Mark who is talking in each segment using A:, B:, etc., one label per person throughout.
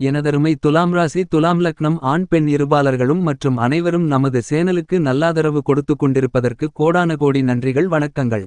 A: எனதருமை துலாம் ராசி துலாம் லக்னம் ஆண் பெண் இருபாலர்களும் மற்றும் அனைவரும் நமது சேனலுக்கு நல்லாதரவு கொடுத்து கொண்டிருப்பதற்கு கோடான கோடி நன்றிகள் வணக்கங்கள்.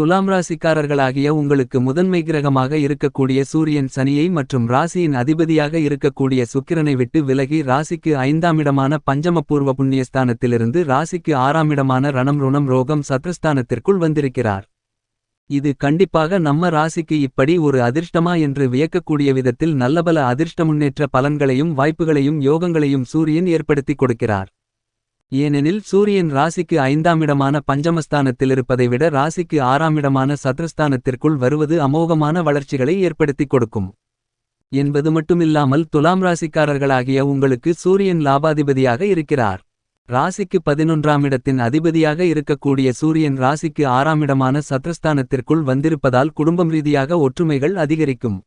A: துலாம் ராசிக்காரர்களாகிய உங்களுக்கு முதன்மை கிரகமாக இருக்கக்கூடிய சூரியன் சனியை மற்றும் ராசியின் அதிபதியாக இருக்கக்கூடிய சுக்கிரனை விட்டு விலகி ராசிக்கு ஐந்தாமிடமான பஞ்சமபூர்வ புண்ணியஸ்தானத்திலிருந்து ராசிக்கு ஆறாம் இடமான ரணம் ருணம் ரோகம் சத்ருஸ்தானத்திற்குள் வந்திருக்கிறார். இது கண்டிப்பாக நம்ம ராசிக்கு இப்படி ஒரு அதிர்ஷ்டமா என்று வியக்கக்கூடிய விதத்தில் நல்லபல அதிர்ஷ்ட முன்னேற்ற பலன்களையும் வாய்ப்புகளையும் யோகங்களையும் சூரியன் ஏற்படுத்திக் கொடுக்கிறார். ஏனெனில் சூரியன் ராசிக்கு ஐந்தாமிடமான பஞ்சமஸ்தானத்திலிருப்பதை விட ராசிக்கு ஆறாமிடமான சத்ருஸ்தானத்திற்குள் வருவது அமோகமான வளர்ச்சிகளை ஏற்படுத்திக் கொடுக்கும். என்பது மட்டுமில்லாமல் துலாம் ராசிக்காரர்களாகிய உங்களுக்கு சூரியன் லாபாதிபதியாக இருக்கிறார். ராசிக்கு பதினொன்றாம் இடத்தின் அதிபதியாக இருக்கக்கூடிய சூரியன் ராசிக்கு ஆறாமிடமான சத்ரஸ்தானத்திற்குள் வந்திருப்பதால் குடும்பம் ரீதியாக ஒற்றுமைகள் அதிகரிக்கும்.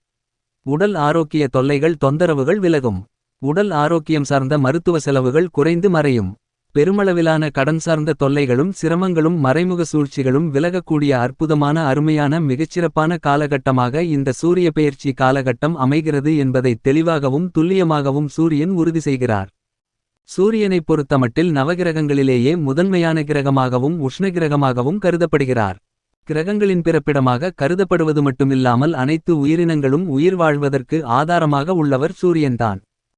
A: உடல் ஆரோக்கிய தொல்லைகள் தொந்தரவுகள் விலகும். உடல் ஆரோக்கியம் சார்ந்த மருத்துவ செலவுகள் குறைந்து மறையும். பெருமளவிலான கடன் சார்ந்த தொல்லைகளும் சிரமங்களும் மறைமுக சூழ்ச்சிகளும் விலகக்கூடிய அற்புதமான அருமையான மிகச்சிறப்பான காலகட்டமாக இந்த சூரிய பெயர்ச்சி காலகட்டம் அமைகிறது என்பதை தெளிவாகவும் துல்லியமாகவும் சூரியன் உறுதி செய்கிறார். சூரியனைப் பொறுத்தமட்டில் நவகிரகங்களிலேயே முதன்மையான கிரகமாகவும் உஷ்ண கிரகமாகவும் கருதப்படுகிறார். கிரகங்களின் பிறப்பிடமாக கருதப்படுவது மட்டுமில்லாமல் அனைத்து உயிரினங்களும் உயிர் வாழ்வதற்கு ஆதாரமாக உள்ளவர் சூரியன்தான்.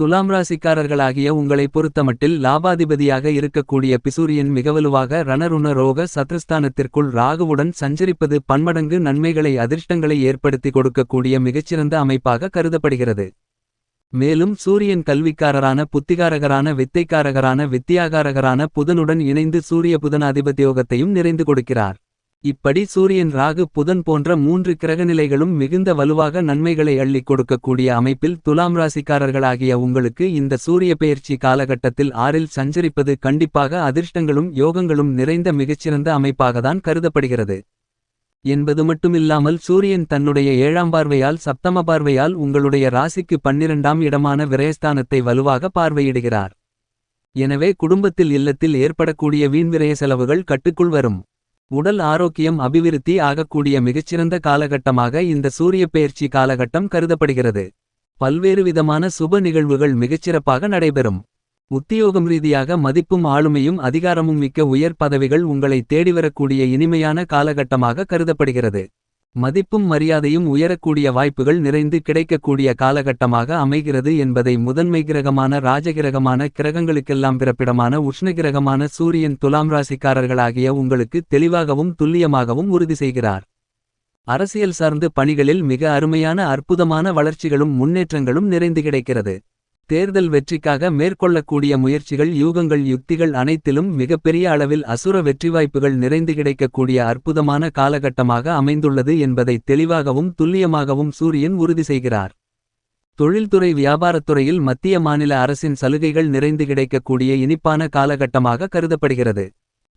A: துலாம் ராசிக்காரர்களாகிய உங்களை பொறுத்தமட்டில் லாபாதிபதியாக இருக்கக்கூடிய பிசூரியன் மிகவலுவாக ரணருண ரோக சத்ருஸ்தானத்திற்குள் ராகுவுடன் சஞ்சரிப்பது பன்மடங்கு நன்மைகளை அதிர்ஷ்டங்களை ஏற்படுத்தி கொடுக்கக்கூடிய மிகச்சிறந்த அமைப்பாக கருதப்படுகிறது. மேலும் சூரியன் கல்விக்காரரான புத்திகாரகரான வித்தைக்காரகரான வித்தியாகாரகரான புதனுடன் இணைந்து சூரிய புதனாதிபத்தியோகத்தையும் நிறைந்து கொடுக்கிறார். இப்படி சூரியன் ராகு புதன் போன்ற மூன்று கிரகநிலைகளும் மிகுந்த வலுவாக நன்மைகளை அள்ளிக் கொடுக்கக்கூடிய அமைப்பில் துலாம் ராசிக்காரர்களாகிய உங்களுக்கு இந்த சூரிய பெயர்ச்சி காலகட்டத்தில் ஆறில் சஞ்சரிப்பது கண்டிப்பாக அதிர்ஷ்டங்களும் யோகங்களும் நிறைந்த மிகச்சிறந்த அமைப்பாகத்தான் கருதப்படுகிறது. என்பது மட்டுமில்லாமல் சூரியன் தன்னுடைய ஏழாம் பார்வையால் சப்தம பார்வையால் உங்களுடைய ராசிக்கு பன்னிரண்டாம் இடமான விரயஸ்தானத்தை வலுவாக பார்வையிடுகிறார். எனவே குடும்பத்தில் இல்லத்தில் ஏற்படக்கூடிய வீண்விரய செலவுகள் கட்டுக்குள் வரும். உடல் ஆரோக்கியம் அபிவிருத்தி ஆகக்கூடிய மிகச்சிறந்த காலகட்டமாக இந்த சூரிய பெயர்ச்சி காலகட்டம் கருதப்படுகிறது. பல்வேறு விதமான சுப நிகழ்வுகள் மிகச்சிறப்பாக நடைபெறும். உத்தியோகம் ரீதியாக மதிப்பும் ஆளுமையும் அதிகாரமும் மிக்க உயர் பதவிகள் உங்களை தேடிவரக்கூடிய இனிமையான காலகட்டமாக கருதப்படுகிறது. மதிப்பும் மரியாதையும் உயரக்கூடிய வாய்ப்புகள் நிறைந்து கிடைக்கக்கூடிய காலகட்டமாக அமைகிறது என்பதை முதன்மை கிரகமான ராஜகிரகமான கிரகங்களுக்கெல்லாம் பிறப்பிடமான உஷ்ணகிரகமான சூரியன் துலாம் ராசிக்காரர்களாகிய உங்களுக்கு தெளிவாகவும் துல்லியமாகவும் உறுதி செய்கிறார். அரசியல் சார்ந்து பணிகளில் மிக அருமையான அற்புதமான வளர்ச்சிகளும் முன்னேற்றங்களும் நிறைந்து கிடைக்கிறது. தேர்தல் வெற்றிக்காக மேற்கொள்ளக்கூடிய முயற்சிகள் யூகங்கள் யுக்திகள் அனைத்திலும் மிகப்பெரிய அளவில் அசுர வெற்றி வாய்ப்புகள் நிறைந்து கிடைக்கக்கூடிய அற்புதமான காலகட்டமாக அமைந்துள்ளது என்பதை தெளிவாகவும் துல்லியமாகவும் சூரியன் உறுதி செய்கிறார். தொழில்துறை வியாபாரத்துறையில் மத்திய மாநில அரசின் சலுகைகள் நிறைந்து கிடைக்கக்கூடிய இனிப்பான காலகட்டமாக கருதப்படுகிறது.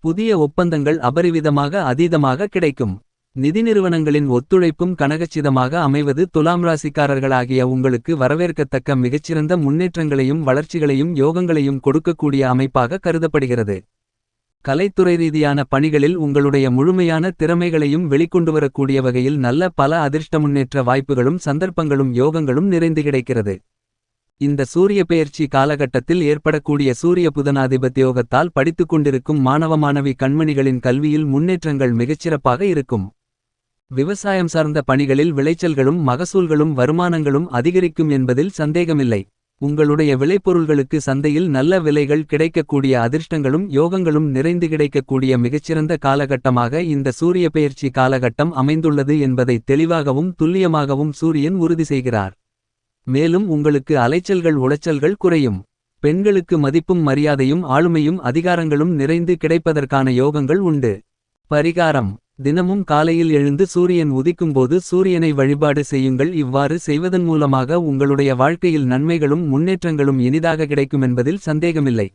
A: புதிய ஒப்பந்தங்கள் அபரிவிதமாக அதீதமாக கிடைக்கும். நிதி நிறுவனங்களின் ஒத்துழைப்பும் கனகச்சிதமாக அமைவது துலாம் ராசிக்காரர்களாகிய உங்களுக்கு வரவேற்கத்தக்க மிகச்சிறந்த முன்னேற்றங்களையும் வளர்ச்சிகளையும் யோகங்களையும் கொடுக்கக்கூடிய அமைப்பாக கருதப்படுகிறது. கலைத்துறை ரீதியான பணிகளில் உங்களுடைய முழுமையான திறமைகளையும் வெளிக்கொண்டு வரக்கூடிய வகையில் நல்ல பல அதிர்ஷ்ட முன்னேற்ற வாய்ப்புகளும் சந்தர்ப்பங்களும் யோகங்களும் நிறைந்து கிடைக்கிறது. இந்த சூரிய பெயர்ச்சி காலகட்டத்தில் ஏற்படக்கூடிய சூரிய புதனாதிபத்தியோகத்தால் படித்துக் கொண்டிருக்கும் மாணவ மாணவி கண்மணிகளின் கல்வியில் முன்னேற்றங்கள் மிகச்சிறப்பாக இருக்கும். விவசாயம் சார்ந்த பணிகளில் விளைச்சல்களும் மகசூல்களும் வருமானங்களும் அதிகரிக்கும் என்பதில் சந்தேகமில்லை உங்களுடைய விளைபொருள்களுக்கு சந்தையில் நல்ல விலைகள் கிடைக்கக்கூடிய அதிர்ஷ்டங்களும் யோகங்களும் நிறைந்து கிடைக்கக்கூடிய மிகச்சிறந்த காலகட்டமாக இந்த சூரிய பெயர்ச்சி காலகட்டம் அமைந்துள்ளது என்பதை தெளிவாகவும் துல்லியமாகவும் சூரியன் உறுதி செய்கிறார். மேலும் உங்களுக்கு அலைச்சல்கள் உளைச்சல்கள் குறையும். பெண்களுக்கு மதிப்பும் மரியாதையும் ஆளுமையும் அதிகாரங்களும் நிறைந்து கிடைப்பதற்கான யோகங்கள் உண்டு. பரிகாரம் தினமும் காலையில் எழுந்து சூரியன் உதிக்கும்போது சூரியனை வழிபாடு செய்யுங்கள் இவ்வாறு செய்வதன் மூலமாக உங்களுடைய வாழ்க்கையில் நன்மைகளும் முன்னேற்றங்களும் இனிதாக கிடைக்குமென்பதில் சந்தேகமில்லை.